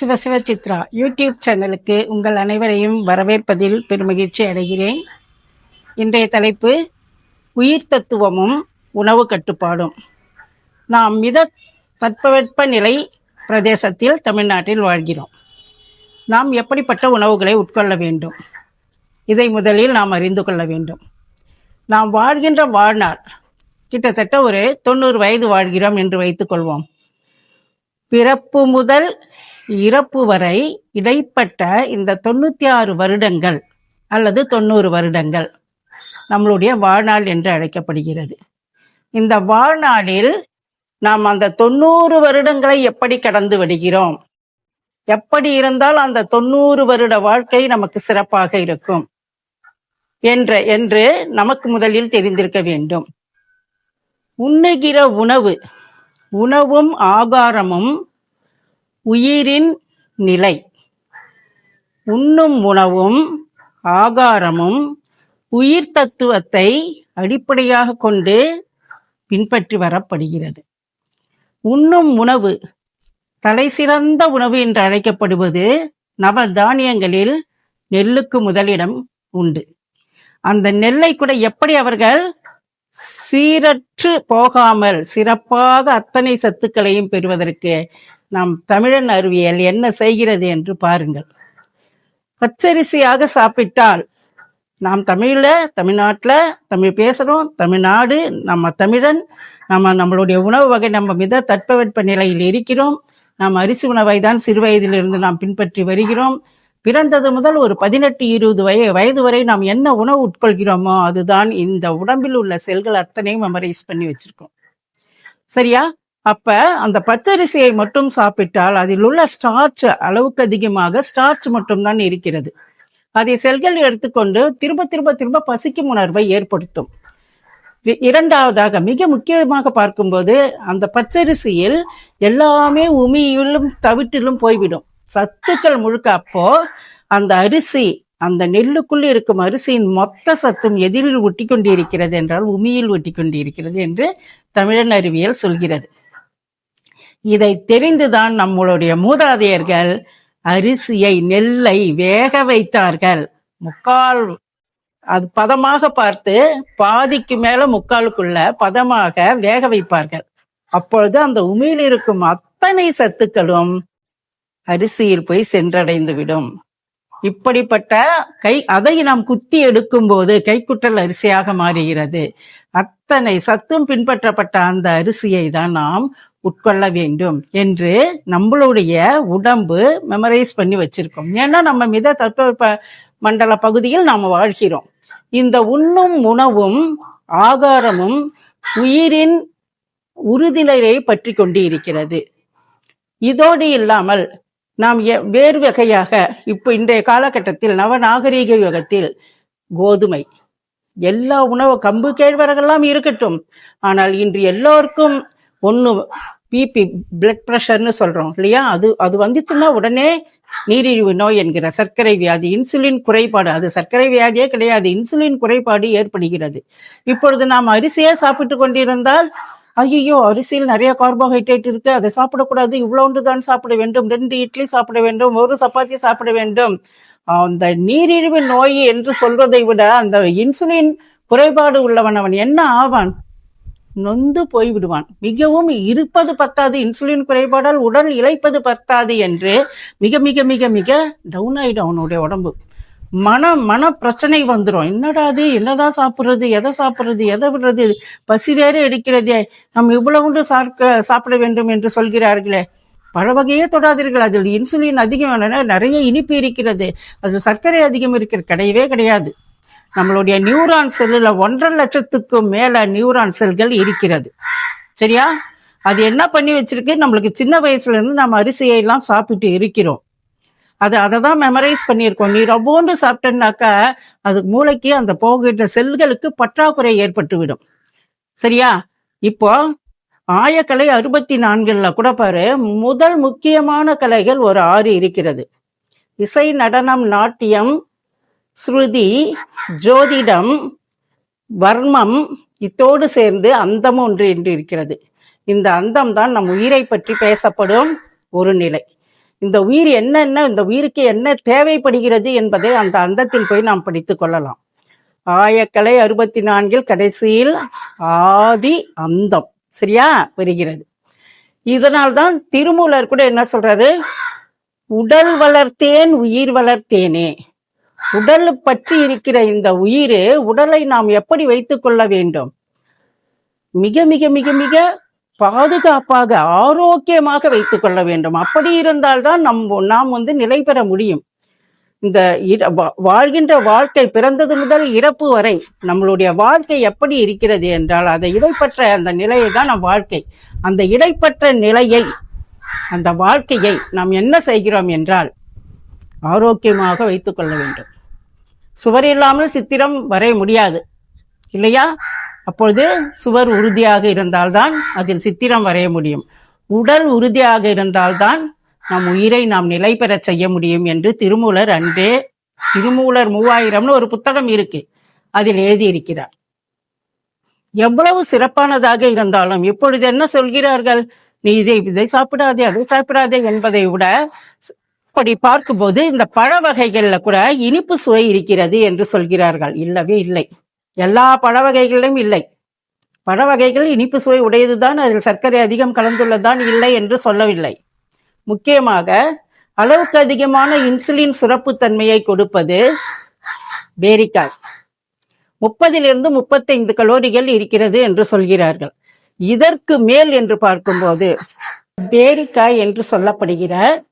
சிவசிவ சித்ரா யூடியூப் சேனலுக்கு உங்கள் அனைவரையும் வரவேற்பதில் பெருமகிழ்ச்சி அடைகிறேன். இன்றைய தலைப்பு உயிர் தத்துவமும் உணவு கட்டுப்பாடும். நாம் மித தட்பவெப்ப நிலை பிரதேசத்தில் தமிழ்நாட்டில் வாழ்கிறோம். நாம் எப்படிப்பட்ட உணவுகளை உட்கொள்ள வேண்டும்? இதை முதலில் நாம் அறிந்து கொள்ள வேண்டும். நாம் வாழ்கின்ற வாழ்நாள் கிட்டத்தட்ட ஒரு தொண்ணூறு வயது வாழ்கிறோம் என்று வைத்துக்கொள்வோம். பிறப்பு முதல் இறப்பு வரை இடைப்பட்ட இந்த தொண்ணூற்றி ஆறு வருடங்கள் அல்லது தொண்ணூறு வருடங்கள் நம்மளுடைய வாழ்நாள் என்று அழைக்கப்படுகிறது. இந்த வாழ்நாளில் நாம் அந்த தொண்ணூறு வருடங்களை எப்படி கடந்து விடுகிறோம்? எப்படி இருந்தால் அந்த தொண்ணூறு வருட வாழ்க்கை நமக்கு சிறப்பாக இருக்கும் என்ற என்று நமக்கு முதலில் தெரிந்திருக்க வேண்டும். உண்ணுகிற உணவு உணவும் ஆகாரமும் உயிரின் நிலை. உண்ணும் உணவும் ஆகாரமும் உயிர் தத்துவத்தை அடிப்படையாக கொண்டு பின்பற்றி வரப்படுகிறது. உண்ணும் உணவு தலை சிறந்த உணவு என்று அழைக்கப்படுவது நவ தானியங்களில் நெல்லுக்கு முதலிடம் உண்டு. அந்த நெல்லை கூட எப்படி அவர்கள் சீரற்று போகாமல் சிறப்பாக அத்தனை சத்துக்களையும் பெறுவதற்கு நாம் தமிழன் அறிவியல் என்ன செய்கிறது என்று பாருங்கள். பச்சரிசியாக சாப்பிட்டால் நாம் தமிழில் தமிழ்நாட்டில் தமிழ் பேசுகிறோம் தமிழ்நாடு நம்ம தமிழன் நம்ம நம்மளுடைய உணவு வகை நம்ம மித தட்பவெட்ப நிலையில் இருக்கிறோம். நாம் அரிசி உணவை தான் சிறுவயதிலிருந்து நாம் பின்பற்றி வருகிறோம். பிறந்தது முதல் ஒரு பதினெட்டு இருபது வய வயது வரை நாம் என்ன உணவு உட்கொள்கிறோமோ அதுதான் இந்த உடம்பில் உள்ள செல்கள் அத்தனையும் மெமரைஸ் பண்ணி வச்சிருக்கோம். சரியா? அப்ப அந்த பச்சரிசியை மட்டும் சாப்பிட்டால் அதில் உள்ள ஸ்டார்ச் அளவுக்கு அதிகமாக ஸ்டார்ச் மட்டும்தான் இருக்கிறது. அதை செல்கள் எடுத்துக்கொண்டு திரும்ப திரும்ப திரும்ப பசிக்கும் உணர்வை ஏற்படுத்தும். இரண்டாவதாக மிக முக்கியமாக பார்க்கும்போது அந்த பச்சரிசியில் எல்லாமே உமியிலும் தவிட்டிலும் போய்விடும். சத்துக்கள் முழுக்க அப்போ அந்த அரிசி அந்த நெல்லுக்குள் இருக்கும் அரிசியின் மொத்த சத்தும் எதிரில் ஒட்டி கொண்டிருக்கிறது என்றால் உமியில் ஒட்டி கொண்டிருக்கிறது என்று தமிழன் அறிவியல் சொல்கிறது. இதை தெரிந்துதான் நம்மளுடைய மூதாதையர்கள் அரிசியை நெல்லை வேக வைத்தார்கள். முக்கால் அது பதமாக பார்த்து பாதிக்கு மேல முக்காலுக்குள்ள பதமாக வேக வைப்பார்கள். அப்பொழுது அந்த உமியில் இருக்கும் அத்தனை சத்துக்களும் அரிசியில் போய் சென்றடைந்து விடும் இப்படிப்பட்ட கை அதை நாம் குத்தி எடுக்கும் போது கைக்குட்டல் அரிசியாக மாறுகிறது. அத்தனை சத்தும் பின்பற்றப்பட்ட அந்த அரிசியை தான் நாம் உட்கொள்ள வேண்டும் என்று நம்மளுடைய உடம்பு மெமரைஸ் பண்ணி வச்சிருக்கோம். ஏன்னா நம்ம மித தட்பவெப்ப மண்டல பகுதியில் நாம் வாழ்கிறோம். இந்த உண்ணும் உணவும் ஆகாரமும் உயிரின் உறுதிநிலையை பற்றி கொண்டு இருக்கிறது இதோடு இல்லாமல் நாம் வேறு வகையாக இப்போ இன்றைய காலகட்டத்தில் நவநாகரீக யுகத்தில் கோதுமை. எல்லா உணவு கம்பு கேழ்வரகெல்லாம் இருக்கட்டும். ஆனால் இன்று எல்லோருக்கும் ஒன்று பிபி பிளட் ப்ரெஷர்னு சொல்கிறோம் இல்லையா? அது அது வந்துச்சுன்னா உடனே நீரிழிவு நோய் என்கிற சர்க்கரை வியாதி இன்சுலின் குறைபாடு. அது சர்க்கரை வியாதியே கிடையாது. இன்சுலின் குறைபாடு ஏற்படுகிறது. இப்பொழுது நாம் அரிசியே சாப்பிட்டு கொண்டிருந்தால் ஐயோ அரிசியில் நிறைய கார்போஹைட்ரேட் இருக்கு. அதை சாப்பிடக்கூடாது. இவ்வளோண்டு தான் சாப்பிட வேண்டும். ரெண்டு இட்லி சாப்பிட வேண்டும். ஒரு சப்பாத்தி சாப்பிட வேண்டும். அந்த நீரிழிவு நோய் என்று சொல்வதை விட அந்த இன்சுலின் குறைபாடு உள்ளவன் அவன் என்ன ஆவான்? நொந்து போய்விடுவான். மிகவும் இருப்பது பத்தாது. இன்சுலின் குறைபாடால் உடல் இழைப்பது பத்தாது என்று மிக மிக மிக மிக டவுன் ஆயிடும் அவனுடைய உடம்பு. மன மன பிரச்சனை வந்துடும் என்னடா அது? என்னதான் சாப்பிட்றது? எதை சாப்பிட்றது? எதை விடுறது? பசி வேற எடுக்கிறதே. நம்ம இவ்வளவுண்டு சாப்பிட சாப்பிட வேண்டும் என்று சொல்கிறார்களே. பல வகையே தொடாதீர்கள். அதில் இன்சுலின் அதிகம் நிறைய இனிப்பு இருக்கிறது. அதில் சர்க்கரை அதிகம் இருக்கிற கிடையவே கிடையாது. நம்மளுடைய நியூரான் செல்லில் ஒன்றரை லட்சத்துக்கும் மேலே நியூரான் செல்கள் இருக்கிறது. சரியா? அது என்ன பண்ணி வச்சிருக்கு? நம்மளுக்கு சின்ன வயசுல இருந்து நம்ம அரிசியை எல்லாம் சாப்பிட்டு இருக்கிறோம். அது அதை தான் மெமரைஸ் பண்ணியிருக்கோம். நீ ரொம்போண்டு சாப்பிட்டேன்னாக்கா அது மூளைக்கு அந்த போகின்ற செல்களுக்கு பற்றாக்குறை ஏற்பட்டுவிடும். சரியா? இப்போ ஆயக்கலை அறுபத்தி நான்குல கூட பாரு முதல் முக்கியமான கலைகள் ஒரு ஆறு இருக்கிறது. இசை நடனம் நாட்டியம் ஸ்ருதி ஜோதிடம் வர்மம் இத்தோடு சேர்ந்து அந்தம் ஒன்று என்று இருக்கிறது. இந்த அந்தம் தான் நம் உயிரை பற்றி பேசப்படும் ஒரு நிலை. இந்த உயிர் என்னென்ன இந்த உயிருக்கு என்ன தேவைப்படுகிறது என்பதை அந்த அந்தத்தில் போய் நாம் படித்துக் கொள்ளலாம். ஆயக்கலை அறுபத்தி நான்கில் கடைசியில் ஆதி அந்தம். சரியா? வருகிறது இதனால்தான் திருமூலர் கூட என்ன சொல்றாரு? உடல் வளர்த்தேன் உயிர் வளர்த்தேனே. உடல் பற்றி இருக்கிற இந்த உயிர் உடலை நாம் எப்படி வைத்துக் கொள்ள வேண்டும்? மிக மிக மிக மிக பாதுகாப்பாக ஆரோக்கியமாக வைத்துக் கொள்ள வேண்டும். அப்படி இருந்தால்தான் நம் நாம் வந்து நிலை பெற முடியும். இந்த இட- வா- வாழ்கின்ற வாழ்க்கை பிறந்தது முதல் இறப்பு வரை நம்மளுடைய வாழ்க்கை எப்படி இருக்கிறது என்றால் அதை இடைப்பற்ற அந்த நிலையை தான் நம் வாழ்க்கை. அந்த இடைப்பற்ற நிலையை அந்த வாழ்க்கையை நாம் என்ன செய்கிறோம் என்றால் ஆரோக்கியமாக வைத்துக் கொள்ள வேண்டும். சுவர் இல்லாமல் சித்திரம் வரைய முடியாது. இல்லையா? அப்பொழுது சுவர் உறுதியாக இருந்தால்தான் அதில் சித்திரம் வரைய முடியும். உடல் உறுதியாக இருந்தால்தான் நம் உயிரை நாம் நிலை பெற செய்ய முடியும் என்று திருமூலர் அன்றே திருமூலர் மூவாயிரம்னு ஒரு புத்தகம் இருக்கு. அதில் எழுதியிருக்கிறார். எவ்வளவு சிறப்பானதாக இருந்தாலும் இப்பொழுது என்ன சொல்கிறார்கள்? நீ இதை இதை சாப்பிடாதே அதை சாப்பிடாதே என்பதை விட அப்படி பார்க்கும்போது இந்த பழ வகைகள்ல கூட இனிப்பு சுவை இருக்கிறது என்று சொல்கிறார்கள். இல்லவே இல்லை. எல்லா பழ வகைகளிலும் இல்லை. பழ வகைகள் இனிப்பு சுவை உடையதுதான் அதில் சர்க்கரை அதிகம் கலந்துள்ளதுதான் இல்லை என்று சொல்லவில்லை. முக்கியமாக அளவுக்கு அதிகமான இன்சுலின் சுரப்பு தன்மையை கொடுப்பது பேரிக்காய். முப்பதிலிருந்து முப்பத்தைந்து கலோரிகள் இருக்கிறது என்று சொல்கிறார்கள். இதற்கு மேல் என்று பார்க்கும்போது பேரிக்காய் என்று சொல்லப்படுகிற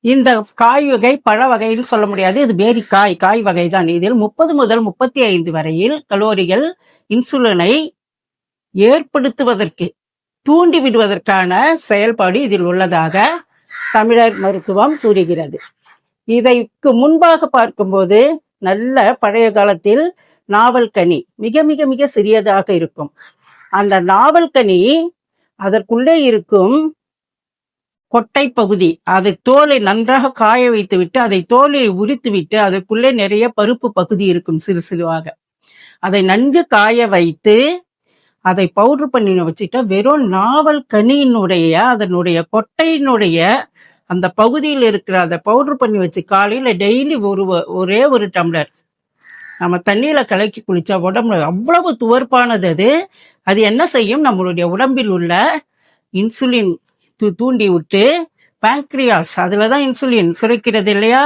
இந்த காய் வகை பழ வகைன்னு சொல்ல முடியாது. இது பேரி காய் காய் வகைதான். இதில் முப்பது முதல் முப்பத்தி ஐந்து வரையில் கலோரிகள் இன்சுலினை ஏற்படுத்துவதற்கு தூண்டி விடுவதற்கான செயல்பாடு இதில் உள்ளதாக தமிழர் மருத்துவம் கூறுகிறது. இதைக்கு முன்பாக பார்க்கும்போது நல்ல பழைய காலத்தில் நாவல் கனி மிக மிக மிக சிறியதாக இருக்கும். அந்த நாவல் கனி அதற்குள்ளே இருக்கும் கொட்டை பகுதி. அதை தோலை நன்றாக காய வைத்து விட்டு அதை தோலை உரித்து விட்டு அதற்குள்ளே நிறைய பருப்பு பகுதி இருக்கும் சிறு சிறுவாக. அதை நன்கு காய வைத்து அதை பவுடர் பண்ணி வச்சுட்டா வெறும் நாவல் கனியினுடைய அதனுடைய கொட்டையினுடைய அந்த பகுதியில் இருக்கிற அதை பவுடர் பண்ணி வச்சு காலையில டெய்லி ஒரு ஒரே ஒரு டம்ளர். நம்ம தண்ணியில கலக்கி குளிச்சா உடம்புல அவ்வளவு துவர்ப்பானது அது. அது என்ன செய்யும்? நம்மளுடைய உடம்பில் உள்ள இன்சுலின் தூண்டி விட்டு பேங்க்ரியாஸ் அதில் தான் இன்சுலின் சுரக்கிறது இல்லையா?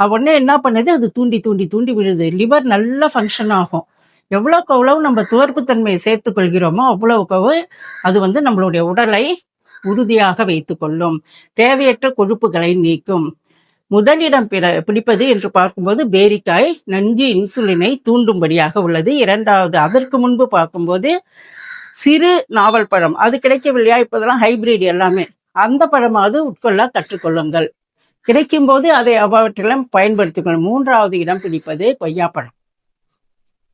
உடனே என்ன பண்ணுது? அது தூண்டி தூண்டி தூண்டி விடுது லிவர் நல்லா ஃபங்க்ஷன் ஆகும். எவ்வளோக்கு அவ்வளவு நம்ம துவர்ப்புத்தன்மையை சேர்த்துக்கொள்கிறோமோ கொள்கிறோமோ அவ்வளவுக்கு அது வந்து நம்மளுடைய உடலை உறுதியாக வைத்து கொள்ளும். தேவையற்ற கொழுப்புகளை நீக்கும். முதலிடம் பிற பிடிப்பது என்று பார்க்கும்போது பேரிக்காய் நன்கு இன்சுலினை தூண்டும்படியாக உள்ளது. இரண்டாவது அதற்கு முன்பு பார்க்கும்போது சிறு நாவல் பழம். அது கிடைக்கவில்லையா? இப்போதெல்லாம் ஹைபிரிட் எல்லாமே. அந்த பழமாவது உட்கொள்ள கற்றுக்கொள்ளுங்கள். கிடைக்கும் போது அதை அவற்றிலும் பயன்படுத்திக்கணும் மூன்றாவது இடம் பிடிப்பது கொய்யாப்பழம்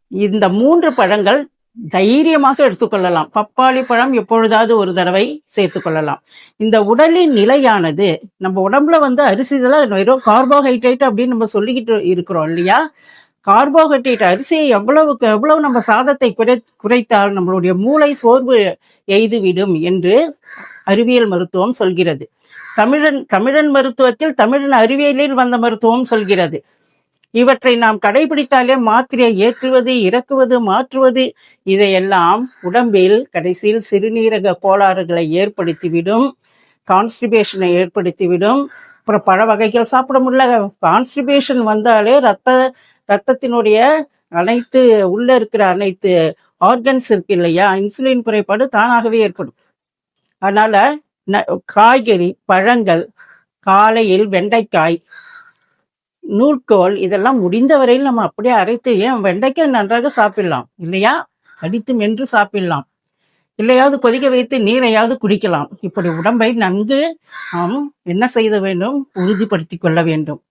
இந்த மூன்று பழங்கள் தைரியமாக எடுத்துக்கொள்ளலாம். பப்பாளி பழம் எப்பொழுதாவது ஒரு தடவை சேர்த்துக் கொள்ளலாம். இந்த உடலின் நிலையானது நம்ம உடம்புல வந்து அரிசி இதெல்லாம் வெறும் கார்போஹைட்ரேட் அப்படின்னு நம்ம சொல்லிக்கிட்டு இருக்கிறோம் இல்லையா? கார்போஹைட்ரேட் அரிசியை எவ்வளவுக்கு எவ்வளவு நம்ம சாதத்தை குறை குறைத்தால் நம்மளுடைய மூளை சோர்வு எய்துவிடும் என்று அறிவியல் மருத்துவம் சொல்கிறது. தமிழன் தமிழன் மருத்துவத்தில் தமிழன் அறிவியலில் வந்த மருத்துவம் சொல்கிறது. இவற்றை நாம் கடைபிடித்தாலே மாத்திரையை ஏற்றுவது இறக்குவது மாற்றுவது இதையெல்லாம் உடம்பில் கடைசியில் சிறுநீரக கோளாறுகளை ஏற்படுத்திவிடும் கான்ஸ்டிபேஷனை ஏற்படுத்திவிடும். அப்புறம் பழ வகைகள் சாப்பிட முடியல. கான்ஸ்டிபேஷன் வந்தாலே ரத்த ரத்தத்தினுடைய அனைத்து உள்ள இருக்கிற அனைத்து ஆர்கன்ஸ் இருக்கு இல்லையா? இன்சுலின் குறைபாடு தானாகவே ஏற்படும். அதனால ந- காய்கறி பழங்கள் காலையில் வெண்டைக்காய் நூல்கோல் இதெல்லாம் முடிந்த வரையில் நம்ம அப்படியே அரைத்து ஏன் வெண்டைக்காய் நன்றாக சாப்பிடலாம் இல்லையா? அடித்து மென்று சாப்பிடலாம். இல்லையாவது கொதிக்க வைத்து நீரையாவது குடிக்கலாம். இப்படி உடம்பை நன்கு நாம் என்ன செய்த வேண்டும்? உறுதிப்படுத்தி கொள்ள வேண்டும்.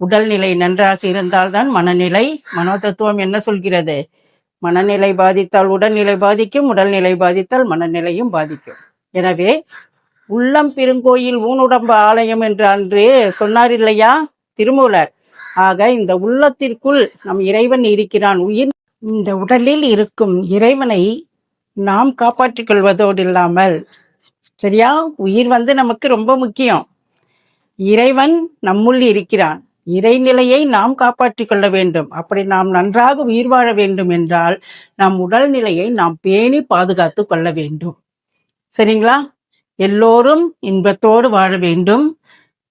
உடல்நிலை நன்றாக இருந்தால்தான் மனநிலை மனோதத்துவம் என்ன சொல்கிறது? மனநிலை பாதித்தால் உடல்நிலை பாதிக்கும் உடல்நிலை பாதித்தால் மனநிலையும் பாதிக்கும். எனவே உள்ளம் பெருங்கோயில் ஊனுடம்பு ஆலயம் என்று அன்று சொன்னார் இல்லையா? திருமூலர். ஆக இந்த உள்ளத்திற்குள் நம் இறைவன் இருக்கிறான். உயிர் இந்த உடலில் இருக்கும் இறைவனை நாம் காப்பாற்றிக் கொள்வதோடு இல்லாமல் சரியா? உயிர் வந்து நமக்கு ரொம்ப முக்கியம். இறைவன் நம்முள் இருக்கிறான். இறைநிலையை நாம் காப்பாற்றிக் கொள்ள வேண்டும். அப்படி நாம் நன்றாக உயிர் வாழ வேண்டும் என்றால் நம் உடல்நிலையை நாம் பேணி பாதுகாத்து கொள்ள வேண்டும். சரிங்களா? எல்லோரும் இன்பத்தோடு வாழ வேண்டும்.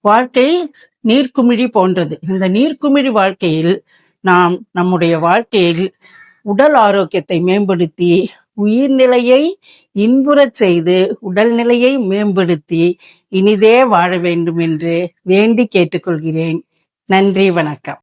வாழ்க்கை நீர்க்குமிழி போன்றது. இந்த நீர்க்குமிழி வாழ்க்கையில் நாம் நம்முடைய வாழ்க்கையில் உடல் ஆரோக்கியத்தை மேம்படுத்தி உயிர்நிலையை இன்புறச் செய்து உடல்நிலையை மேம்படுத்தி இனிதே வாழ வேண்டும் என்று வேண்டி கேட்டுக்கொள்கிறேன். நன்றி வணக்கம்.